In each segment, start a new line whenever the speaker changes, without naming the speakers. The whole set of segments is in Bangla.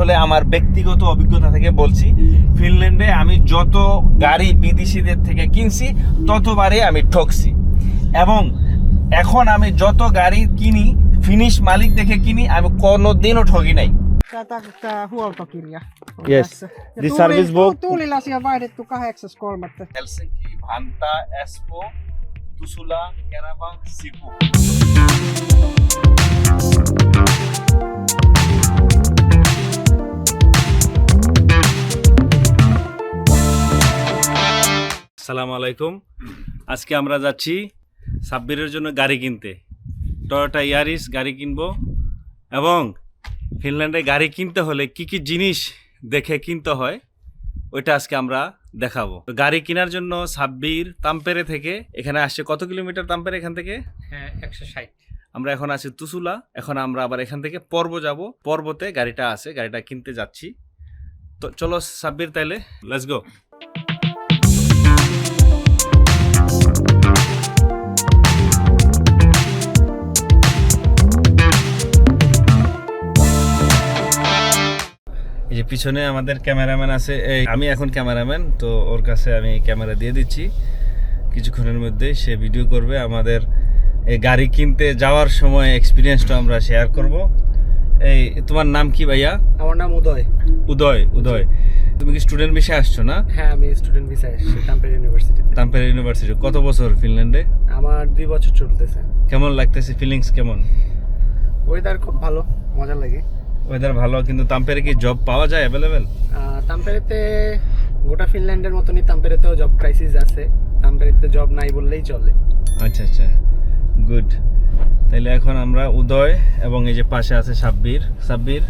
আসলে আমার ব্যক্তিগত অভিজ্ঞতা থেকে বলছি ফিনল্যান্ডে আমি যত গাড়ি বিদেশিদের থেকে কিনছি ততবারই আমি ঠকছি এবং এখন আমি যত গাড়ি কিনি ফিনিশ মালিক দেখে কিনি আমি কোনোদিনও ঠকি নাই
Tää, tää, tää huoltokirja on
Yes.
tässä. Ja
This service book.
Tuulilasia vaihdettu 8.3.
Helsinki Vantaa Espoo Tuusula Kerava Sipoo আসসালামু আলাইকুম। আজকে আমরা যাচ্ছি সাব্বিরের জন্য গাড়ি কিনতে। টয়োটা ইয়ারিস গাড়ি কিনবো এবং ফিনল্যান্ডে গাড়ি কিনতে হলে কি কি জিনিস দেখে কিনতে হয় ওইটা আজকে আমরা দেখাবো। গাড়ি কেনার জন্য সাব্বির তাম্পেরে থেকে এখানে আসছে কত কিলোমিটার তাম্পেরে এখান থেকে?
হ্যাঁ একশো ষাট।
আমরা এখন আছি তুসুলা এখন আমরা আবার এখান থেকে পর্ব যাব। পর্বতে গাড়িটা আছে গাড়িটা কিনতে যাচ্ছি। তো চলো সাব্বির তাইলে লেটস গো যে পিছনে আমাদের ক্যামেরাম্যান আছে। এই আমি এখন ক্যামেরাম্যান তো ওর কাছে আমি ক্যামেরা দিয়ে দিচ্ছি। কিছুক্ষণের মধ্যে সে ভিডিও করবে আমাদের এই গাড়ি কিনতে যাওয়ার সময় এক্সপিরিয়েন্সটা আমরা শেয়ার করব। এই তোমার নাম কি ভাইয়া?
আমার নাম উদয়।
উদয় উদয়। তুমি কি স্টুডেন্ট বিষয়ে আসছো না?
হ্যাঁ আমি স্টুডেন্ট ভিসায় আসছি তাম্পের ইউনিভার্সিটিতে
তাম্পের ইউনিভার্সিটি কত বছর ফিনল্যান্ডে
আমার দুই বছর চলতেছে।
কেমন লাগতেছে? ফিলিংস কেমন?
ওয়েদার খুব ভালো মজা লাগে।
ওয়েদার ভালো কিন্তু তাম্পেরে কি জব পাওয়া যায় অ্যাভেলেবেল
তাম্পেরেতে গোটা ফিনল্যান্ডের মতনই তাম্পেরেতেও জব ক্রাইসিস আছে। তাম্পেরেতে জব নাই বললেই চলে।
আচ্ছা আচ্ছা। গুড তাইলে এখন আমরা উদয় এবং এই যে পাশে আছে সাব্বির। সাব্বির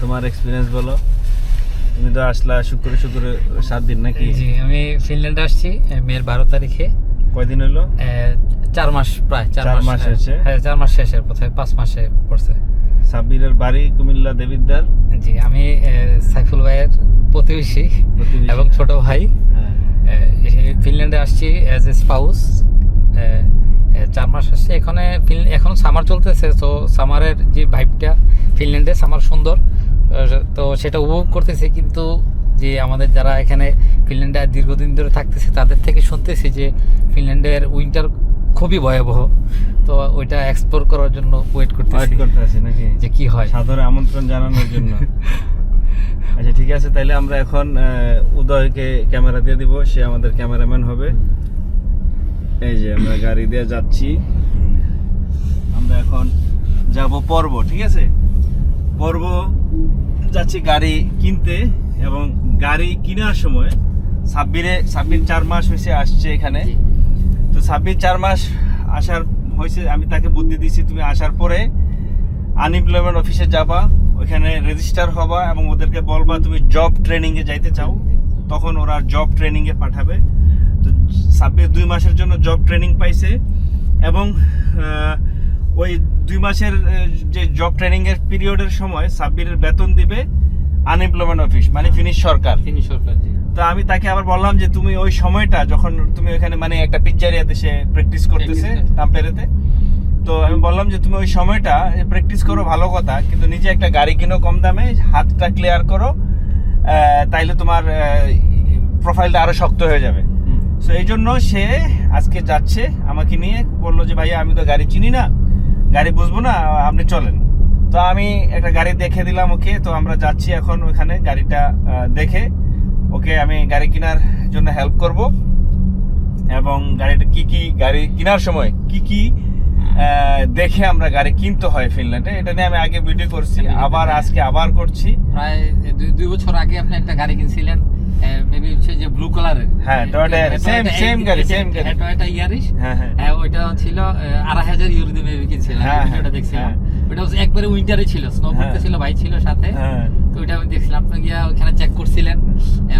তোমার এক্সপিরিয়েন্স বলো। তুমি তো আসলা শুক্র শুক্র সাত দিন নাকি?
জি আমি ফিনল্যান্ডে আসছি মেয়ের বারো তারিখে।
কয়দিন হলো?
চার মাস প্রায়
চার
চার
মাস
মাস
হয়েছে?
হ্যাঁ চার মাস শেষের পথে পাঁচ মাসে পড়ছে।
সাব্বিরের বাড়ি কুমিল্লা দেবিদ্দার
জি আমি সাইফুল ভাইয়ের প্রতিবেশী। এবং ছোট ভাই।
হ্যাঁ।
ফিনল্যান্ডে আসছি অ্যাজ এ স্পাউস চার মাস আসছি। এখানে এখন সামার চলতেছে তো সামারের যে ভাইবটা ফিনল্যান্ডে সামার সুন্দর। তো সেটা উপভোগ করতেছি কিন্তু যে আমাদের যারা এখানে ফিনল্যান্ডে দীর্ঘদিন ধরে থাকতেছে তাদের থেকে শুনতেছি যে ফিনল্যান্ডের উইন্টার খুবই ভয়াবহ। তো ওইটা এক্সপ্লোর করার জন্য ওয়েট করতে
ওয়েট
করতেছি
করতে আছি নাকি?
যে কি হয়।
সাদরে আমন্ত্রণ জানানোর জন্য। আচ্ছা ঠিক আছে তাহলে আমরা এখন উদয়কে ক্যামেরা দিয়ে দিব। সে আমাদের ক্যামেরাম্যান হবে। এই যে আমরা গাড়ি দিয়ে যাচ্ছি। আমরা এখন যাব পর্ব ঠিক আছে? পর্ব যাচ্ছি গাড়ি কিনতে এবং গাড়ি কেনার সময় সাব্বিরে সাব্বির চার মাস হয়েছে আসছে এখানে। তো সাব্বির চার মাস আসার হয়েছে আমি তাকে বুদ্ধি দিয়েছি তুমি আসার পরে আনএমপ্লয়মেন্ট অফিসে যাবা ওইখানে রেজিস্টার হবা এবং ওদেরকে বলবা তুমি জব ট্রেনিংয়ে যাইতে চাও। তখন ওরা জব ট্রেনিংয়ে পাঠাবে। তো সাব্বির দুই মাসের জন্য জব ট্রেনিং পাইছে এবং ওই দুই মাসের যে জব ট্রেনিংয়ের পিরিয়ডের সময় সাব্বিরের বেতন দিবে আনএমপ্লয়মেন্ট অফিস মানে ফিনিশ সরকার।
ফিনিশ সরকার জি।
তো আমি তাকে আবার বললাম যে তুমি ওই সময়টা যখন তুমি ওখানে মানে একটা পিজ্জারিয়াতে সে প্র্যাকটিস করতেছে। তাম্পেরেতে তো আমি বললাম যে তুমি ওই সময়টা প্র্যাকটিস করো ভালো কথা কিন্তু নিজে একটা গাড়ি কিনো কম দামে হাতটা ক্লিয়ার করো তাইলে তোমার প্রোফাইলটা আরও শক্ত হয়ে যাবে। সো এই জন্য সে আজকে যাচ্ছে আমাকে নিয়ে বলল যে ভাইয়া আমি তো গাড়ি চিনি না গাড়ি বুঝব না আপনি চলেন। তো আমি একটা গাড়ি দেখে দিলাম ওকে তো আমরা যাচ্ছি এখন ওখানে গাড়িটা দেখে। ওকে আমি গাড়ি কেনার জন্য হেল্প করব। এবং গাড়িটা কি কি গাড়ি কেনার সময় কি কি দেখে আমরা গাড়ি কিনতে হয় ফিনল্যান্ডে এটা নিয়ে আমি আগে ভিডিও করছি আবার আজকে আবার করছি।
প্রায় দুই- বছর আগে আপনি একটা গাড়ি কিনছিলেন মেবি হচ্ছে যে ব্লু কালারের
হ্যাঁ, গাড়ি, গাড়ি।
টয়োটা
হ্যাঁ হ্যাঁ।
হ্যাঁ ওইটা ছিল আড়াই হাজার ইউরো দিয়ে মেবি কিনছিলাম।
হ্যাঁ,
ভিডিওটা দেখছিলাম। একবারে উইন্টারে ছিল স্নো ভাই ছিল সাথে। ওইটা আমি দেখছিলাম। আপনি গিয়া ওখানে চেক করছিলেন।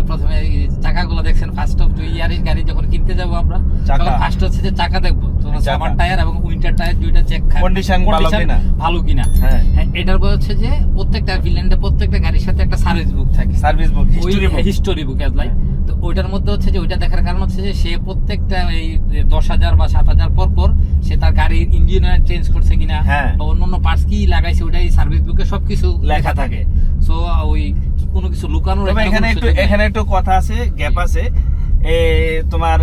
প্রথমে চাকাগুলো দেখছেন ফার্স্ট অফ দুই ইয়ারিস গাড়ি যখন কিনতে যাব আমরা তখন ফার্স্ট হচ্ছে যে চাকা দেখব তো সামার টায়ার এবং উইন্টার টায়ার দুইটা চেক
কন্ডিশন ভালো কিনা?
ভালো কিনা?
হ্যাঁ।
হ্যাঁ এটার পর হচ্ছে যে প্রত্যেকটা ফিনল্যান্ডে প্রত্যেকটা গাড়ির সাথে একটা সার্ভিস বুক থাকে।
Service book
history book history book তো ওইটার মধ্যে হচ্ছে যে ওইটা দেখার কারণ হচ্ছে যে সে প্রত্যেকটা এই দশ হাজার বা সাত হাজার পর পর সে তার গাড়ির ইঞ্জিন চেঞ্জ করছে কিনা
হ্যাঁ।
বা অন্য অন্য পার্টস কি লাগাইছে ওইটাই সার্ভিস বুকে সবকিছু
লেখা থাকে।
সো ওই কোনো
কিছু লুকানোর
এখানে
একটু এখানে একটু কথা আছে গ্যাপ আছে তোমার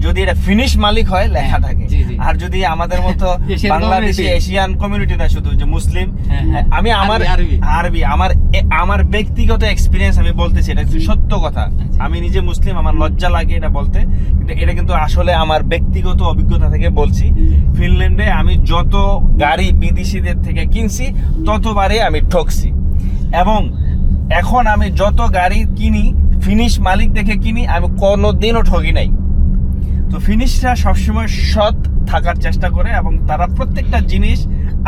যদি এটা ফিনিশ মালিক হয় লেখা থাকে। আর যদি আমাদের মতো বাংলাদেশি এশিয়ান কমিউনিটি না শুধু যে মুসলিম
হ্যাঁ, হ্যাঁ।
আমি আমার
আরবি,
আমার আমার ব্যক্তিগত এক্সপিরিয়েন্স আমি বলতেছি এটা সত্য কথা। আমি নিজে মুসলিম আমার লজ্জা লাগে এটা বলতে। কিন্তু এটা কিন্তু আসলে আমার ব্যক্তিগত অভিজ্ঞতা থেকে বলছি। ফিনল্যান্ডে আমি যত গাড়ি বিদেশিদের থেকে কিনছি ততবারই আমি ঠকছি। এবং এখন আমি যত গাড়ি কিনি ফিনিশ মালিক দেখে কিনি আমি কোনোদিনও ঠকি নাই। তো ফিনিশরা সবসময় সৎ থাকার চেষ্টা করে এবং তারা প্রত্যেকটা জিনিস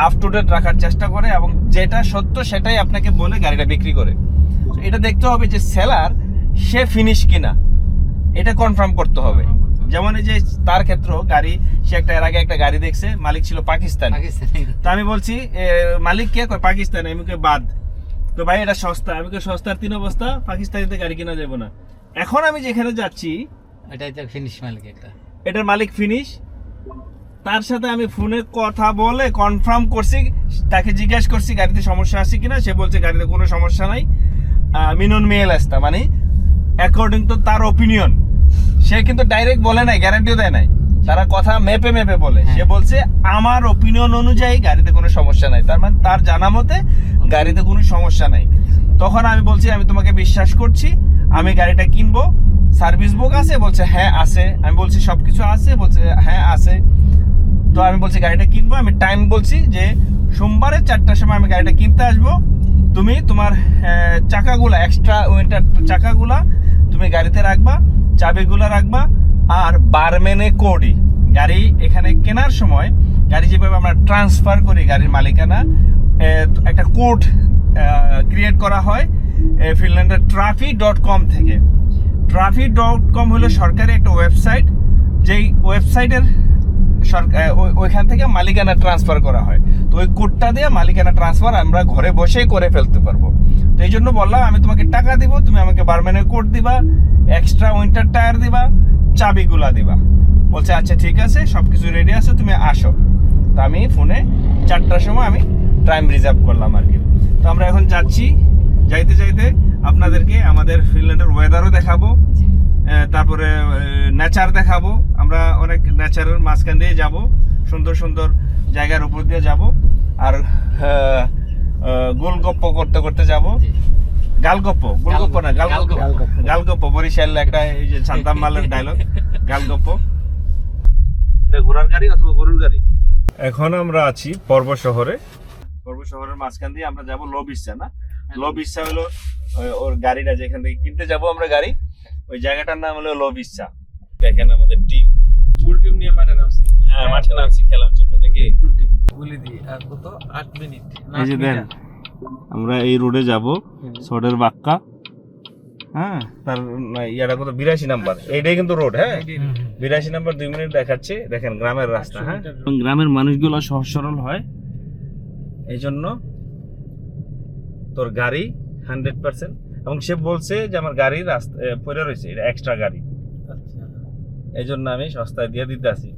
আপ টু ডেট রাখার চেষ্টা করে এবং যেটা সত্য সেটাই আপনাকে বলে গাড়িটা বিক্রি করে। এটা দেখতে হবে যে সেলার সে ফিনিশ কিনা। এটা কনফার্ম করতে হবে। যেমন এই যে তার ক্ষেত্র গাড়ি সে একটা এর আগে একটা গাড়ি দেখছে মালিক ছিল পাকিস্তান।
পাকিস্তানি।
তো আমি বলছি মালিক কে? কয় পাকিস্তান। আমি কই বাদ। তো ভাই এটা সস্তা। আমি কই সস্তার তিন অবস্থা পাকিস্তানিতে গাড়ি কিনা যাবে না। এখন আমি যেখানে যাচ্ছি
এটাই তো ফিনিশ মালিক এটা
এটার মালিক ফিনিশ তার সাথে আমি ফোনে কথা বলে কনফার্ম করছি তাকে জিজ্ঞেস করছি গাড়িতে সমস্যা আছে কিনা সে বলছে গাড়িতে কোনো সমস্যা নাই। মিনন মেল আসতা মানে অ্যাকর্ডিং টু তার ওপিনিয়ন সে কিন্তু ডাইরেক্ট বলে নাই গ্যারান্টিও দেয় নাই। তারা কথা মেপে মেপে বলে। সে
হ্যাঁ।
বলছে আমার ওপিনিয়ন অনুযায়ী গাড়িতে কোনো সমস্যা নাই। তার মানে তার জানা মতে গাড়িতে কোনো সমস্যা নাই। তখন আমি বলছি আমি তোমাকে বিশ্বাস করছি আমি গাড়িটা কিনবো সার্ভিস বুক আছে? বলছে হ্যাঁ আছে। আমি বলছি সব কিছু আছে? বলছে হ্যাঁ আছে। তো আমি বলছি, গাড়িটা কিনবো? আমি টাইম বলছি যে সোমবারে চারটার সময় আমি গাড়িটা কিনতে আসব। তুমি তোমার চাকাগুলা এক্সট্রা উইন্টার চাকাগুলা তুমি গাড়িতে রাখবা, চাবিগুলা রাখবা আর বারমেনে কোডি। গাড়ি এখানে কেনার সময় গাড়ি যেভাবে আমরা ট্রান্সফার করি গাড়ির মালিকানা একটা কোড ক্রিয়েট করা হয় ফিনল্যান্ডের ট্রাফি ডট কম থেকে। ট্রাফি ডট কম হলো সরকারি একটা ওয়েবসাইট যেই ওয়েবসাইটের ওই- ওইখান থেকে মালিকানা ট্রান্সফার করা হয়। তো ওই কোডটা দিয়ে মালিকানা ট্রান্সফার আমরা ঘরে বসেই করে ফেলতে পারব। তো এই জন্য বললাম, আমি তোমাকে টাকা দিব, তুমি আমাকে বারম্যানের কোড দিবা এক্সট্রা উইন্টার টায়ার দিবা, চাবিগুলা দিবা। বলছে আচ্ছা ঠিক আছে সব কিছু রেডি আছে, তুমি আসো। তো আমি ফোনে চারটার সময় আমি টাইম রিজার্ভ করলাম আর কি। তো আমরা এখন যাচ্ছি, যাইতে যাইতে আপনাদেরকে আমাদের ফিনল্যান্ডের ওয়েদারও দেখাবো তারপরে নেচার দেখাবো। আমরা অনেক নেচারের মাঝখান দিয়ে যাব সুন্দর সুন্দর জায়গার উপর দিয়ে যাব। আর গোলগপ্প করতে করতে যাব। গালগপ্প গোলগপ্প না গালগপ্প।
গালগপ্প।
বরিশাল একটা এই যে শান্তাম মালের ডায়লগ গালগপ্প। এটা ঘোড়ার গাড়ি অথবা গরুর গাড়ি? এখন আমরা আছি পর্ব শহরে। পর্ব শহরের মাঝখান দিয়ে আমরা যাব লবিসা না? লবিসা হলো ওর গাড়িটা যেখান থেকে কিনতে যাব আমরা গাড়ি ওই জায়গাটার নাম হলো লবিসা দেখেন আমাদের টিম
ফুল টিম নিয়ে মাঠে নামছি।
হ্যাঁ মাঠে নামছি খেলার জন্য নাকি?
বলে দিই আর কত? আট মিনিট।
এই যে দেন আমরা এই রোডে যাব সডের বাক্কা। হ্যাঁ তার না, ইয়াটা কত? বিরাশি নাম্বার। এইটাই কিন্তু রোড হ্যাঁ? বিরাশি নাম্বার দুই মিনিট দেখাচ্ছে। দেখেন গ্রামের রাস্তা হ্যাঁ? এবং গ্রামের মানুষগুলো সহজ সরল হয়। এই জন্য তোর গাড়ি হান্ড্রেড পার্সেন্ট এবং সে বলছে যে আমার গাড়ি রাস্তা পড়ে রয়েছে এটা এক্সট্রা গাড়ি।
আচ্ছা।
এই জন্য আমি সস্তায় দিয়ে দিতে আসি।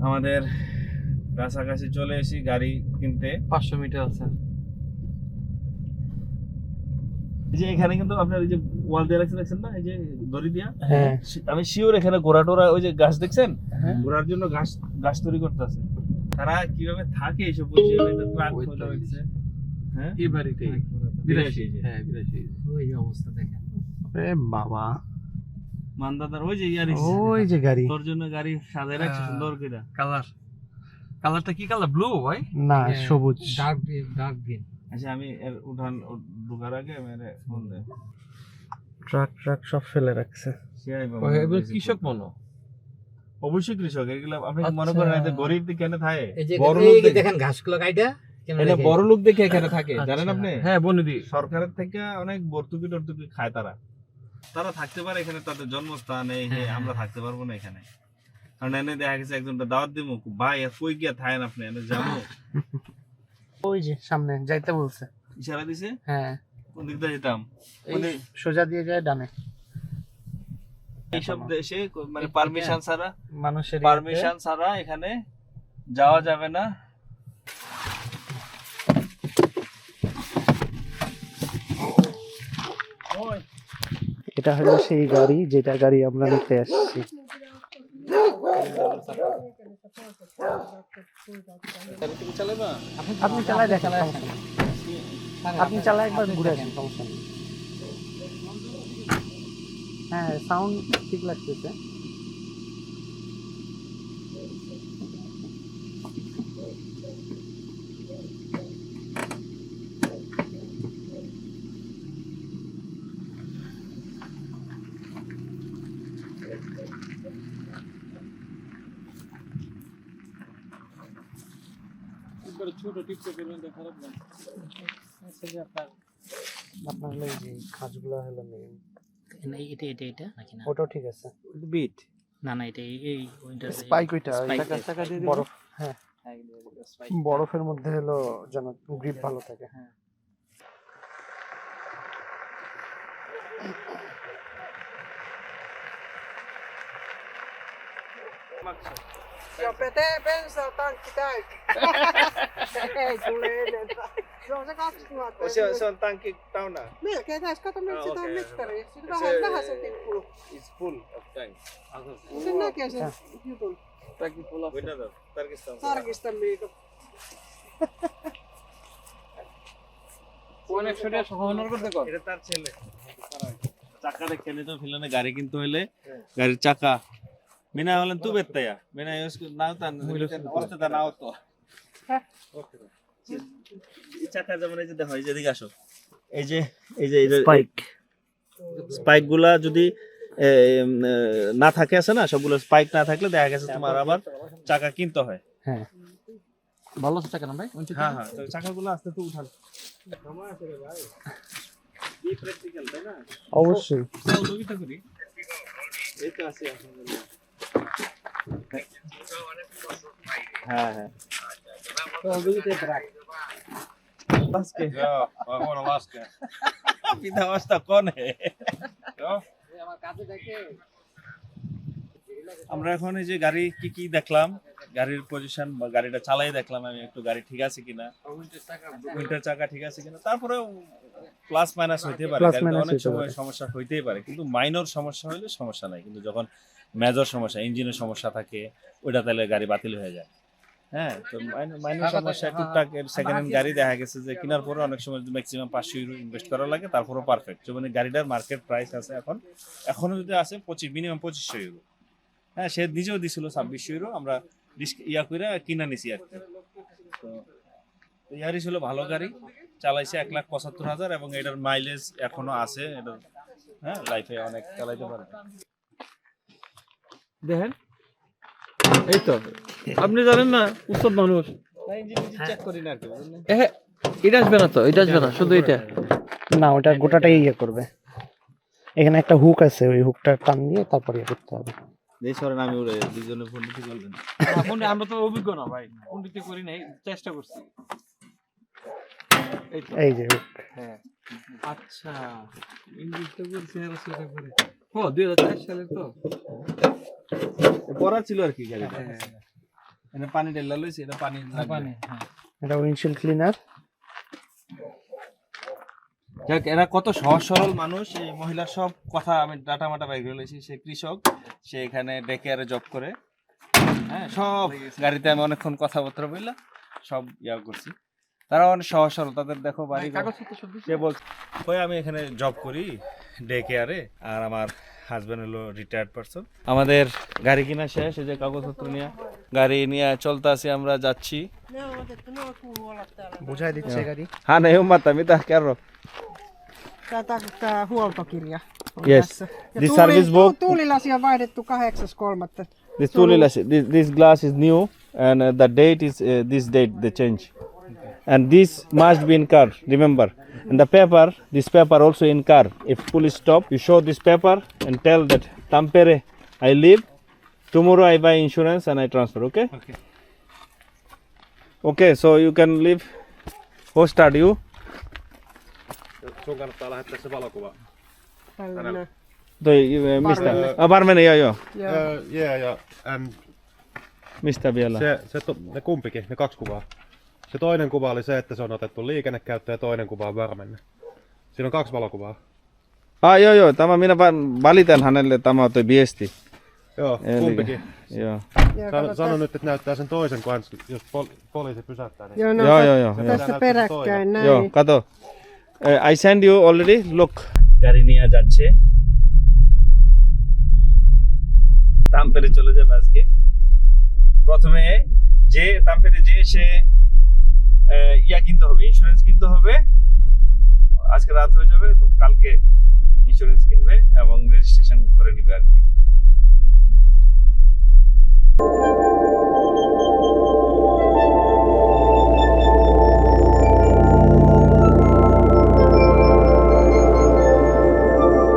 আমাদের কাছাকাছি চলে এসি গাড়ি কিনতে।
পাঁচশো মিটার আছে।
যে এখানে কিন্তু আপনার এই যে ওয়াল দিয়ে রাখছে দেখছেন না? এই যে দড়ি দিয়া?
হ্যাঁ।
আমি শিওর এখানে গোড়া টোরা ওই যে গাছ দেখছেন?
হ্যাঁ।
ঘোড়ার জন্য ঘাস গাছ তৈরি করতেছে। তারা কীভাবে থাকে এইসব ট্রাক হ্যাঁ
এই বাড়িতে
বিরাশি
হ্যাঁ বিরাশি
ওই অবস্থা দেখেন।
এ বাবা।
মান্দাতার ওই যে ইয়ার
ওই যে গাড়ি।
তোর জন্য গাড়ি সাজায় রাখছে। সুন্দর করে।
কালার। কালারটা কি কালার? ব্লু ভাই?
না সবুজ।
ডার্ক ডার্ক গ্রিন
আচ্ছা আমি এর উঠান ঢোকার আগে মেরে ফোন দে
ট্রাক ট্রাক সব ফেলে রাখছে।
কৃষক। মনো
অবশ্যই কৃষক এগুলো আপনি মনে
আচ্ছা।
করেন এতে গরিব দিকে কেন থাকে
দেখেন ঘাসগুলো কাইটা
এটা বড় লোক দেখে এখানে থাকে জানেন
আচ্ছা।
আপনি?
হ্যাঁ বনুদি
সরকারের থেকে অনেক ভর্তুকি টর্তুকি খায় তারা। তারা থাকতে পারে এখানে তাদের জন্মস্থান এই
হ্যাঁ।
আমরা থাকতে পারব না এখানে। কারণ এনে দেখা গেছে একজনটা দাওয়াত দিব ভাই কই গিয়া থাকেন আপনি? এনে যাব
ওই যে সামনে যাইতে বলছে।
ইশারা দিছে?
হ্যাঁ।
কোন দিক দিয়ে যেতাম?
এই সোজা দিয়ে যায় ডানে।
এইসব দেশে মানে পারমিশন ছাড়া।
মানুষের
পারমিশন ছাড়া এখানে যাওয়া যাবে না।
এটা হলো সেই গাড়ি, যেটা গাড়ি আমরা নিতে আসছি। আপনি চালায় দেখেন আপনি চালায় একবার ঘুরে আসেন। হ্যাঁ সাউন্ড ঠিক লাগতেছে। আপনার হলো এই যে খাঁজগুলো হলো মেইন
এটা এটা এটা নাকি না?
ওটাও ঠিক আছে।
বিট
না না এটা এই-
স্পাইক ওইটা। বরফ হ্যাঁ। বরফের মধ্যে হলো যেন গ্রিপ ভালো থাকে। হ্যাঁ।
Joo, petee bensaa tankki täyteen. Ei tule enempää. Se on se 2000.
se, se on tankki täynnä.
Melkein tässä, kato nyt
Ah,
sitä
okei.
on mittari. Sitten
Se-
vähän, vähän se tippuu.
It's full of tank.
Sen näkee sen jutun.
Wait, tarkistan.
Tarkista Miiko.
এটা তার ছেলে চাকা দেখে নিত ফিলানে গাড়ি কিনতে হইলে গাড়ির চাকা মিনা বেত্তায়া মিনা ইউজ নাও তান অস্তে তা নাও তো এই যেমন এই যে দেখো এই যে এদিকে আসো। এই যে এই যে এই যে
স্পাইক
স্পাইকগুলা যদি না থাকে আছে না সবগুলো স্পাইক না থাকলে দেখা গেছে তোমার আবার চাকা কিনতে হয়।
হ্যাঁ।
ভালো আছে টাকা না ভাই?
হ্যাঁ হ্যাঁ তো চাকাগুলো আস্তে তো উঠান। কি প্র্যাকটিক্যাল তাই না
অবশ্যই।
এই তো আছি আলহামদুলিল্লাহ। হ্যাঁ হ্যাঁ. আমরা এখন এই যে গাড়ি কি কি দেখলাম? গাড়ির পজিশন বা গাড়িটা চালাই দেখলাম আমি একটু গাড়ি ঠিক আছে কিনা? উইন্টার চাকা ঠিক আছে কিনা? তারপরে প্লাস মাইনাস হইতে পারে। অনেক সময় সমস্যা হইতেই পারে। কিন্তু মাইনর সমস্যা হলে সমস্যা নাই। কিন্তু যখন মেজর সমস্যা ইঞ্জিনের সমস্যা থাকে ওইটা তাহলে গাড়ি বাতিল হয়ে যায়। হ্যাঁ তো মাইনর সমস্যা টুকটাক সেকেন্ড হ্যান্ড গাড়ি দেখা গেছে যে কেনার পরে অনেক সময় ম্যাক্সিমাম পাঁচশো ইউরো ইনভেস্ট করা লাগে তারপরেও পারফেক্ট এই গাড়িটার মার্কেট প্রাইস আছে এখন এখনও যদি আছে পঁচিশ মিনিমাম পঁচিশশো ইউরো হ্যাঁ সে নিজেও দিছিল ছাব্বিশশো ইউরো আমরা ইয়া করে কিনা নিছি আর কি। তো ইয়ারি ছিল ভালো গাড়ি চালাইছে এক লাখ পঁচাত্তর হাজার এবং এটার মাইলেজ এখনও আছে এটা হ্যাঁ লাইফে অনেক চালাইতে পারবে
দেখেন। এই তো। আপনি জানেন না উৎসব মানুষ।
করি না আর কি বুঝলেন?
এ এটা আসবে না তো এটা আসবে না শুধু এটা।
না ওটা গোটাটাই ইয়ে করবে। এখানে একটা হুক আছে ওই হুকটা টান দিয়ে তারপর ইয়ে করতে হবে।
এই সরেন আমি উড়ে দুজনে ফোন দিতে বলবেন
আমরা তো অভিজ্ঞ না ভাই ফোন করি নাই চেষ্টা করছি। এই তো।
এই যে হুক।
আচ্ছা। ইংলিশটা বলছি আর সেটা করে। ও দুই হাজার সালের তো।
পড়া ছিল আর কি গাড়িটা। এটা পানি ঢেলা লইছি এটা পানি পানি
এটা উইন্ডশিল্ড ক্লিনার
যাক এরা কত সহজ সরল মানুষ এই মহিলার সব কথা আমি ডাটা মাটা বাইর করে লইছি। সে কৃষক সে এখানে ডেকে আরে জব করে। হ্যাঁ সব গাড়িতে আমি অনেকক্ষণ কথাবার্তা বললাম সব ইয়া করছি। তারা অনেক সহজ সরল তাদের দেখো বাড়ি? সে বলছে আমি এখানে জব করি ডে কেয়ারে আর আমার হাজবেন্ড হলো রিটায়ার্ড পারসন আমাদের গাড়ি কিনা শেষ এই যে কাগজপত্র নিয়ে গাড়ি নিয়ে চলতে আছি আমরা যাচ্ছি
Ne on otettu, ne on kuuluu olla täällä.
বুঝাই দিচ্ছে গাড়ি
হ্যাঁ নাই উম্মাতা Mita kerro
Tää, tää, tää huoltokirja on
Yes.
tässä. Ja
This
tuuli-
service book-
tu- Tuulilasia vaihdettu 8.3.
This tool is this, this glass is new and uh, the date is uh, this date they change. And this must be in car, remember. And the paper, this paper also in car. If police stop, you show this paper and tell that Tampere I live. Tomorrow I buy insurance and I transfer, okay?
Okay.
Okay, so you can leave. Who start you?
Sun kannattaa lähettää se valokuva.
Tällainen.
The, uh, mistä? Ah, varmenne, joo, joo.
Joo.
Öö, yeah, ja M.
Mistä vielä?
Se, se to, ne kumpikin, ne kaksi kuvaa. Se toinen kuva oli se, että se on otettu liikennekäyttöön ja toinen kuva on varmenne. Siinä on kaksi valokuvaa.
Ah, joo, joo. Tämä minä vaan valitan hänelle tämä toi viesti.
Joo,
Eli-
kumpikin.
Joo.
Ja
Sano,
kato,
sano
tässä-
nyt, että näyttää sen toisen kanssa, jos pol- poliisi pysäyttää. Niin.
Joo, no,
Joo,
tä-
joo, joo.
joo.
Tässä peräkkäin näin.
Joo, kato. Uh, I send you already. Look. গাড়ি নিয়ে যাচ্ছে তামপেরে চলে যাবে আজকে প্রথমে যে তামপেরে যে সে আহ, ইয়া কিনতে হবে ইন্স্যুরেন্স কিনতে হবে। আজকে রাত হয়ে যাবে, তো কালকে ইন্স্যুরেন্স কিনবে এবং রেজিস্ট্রেশন করে নিবে আর কি।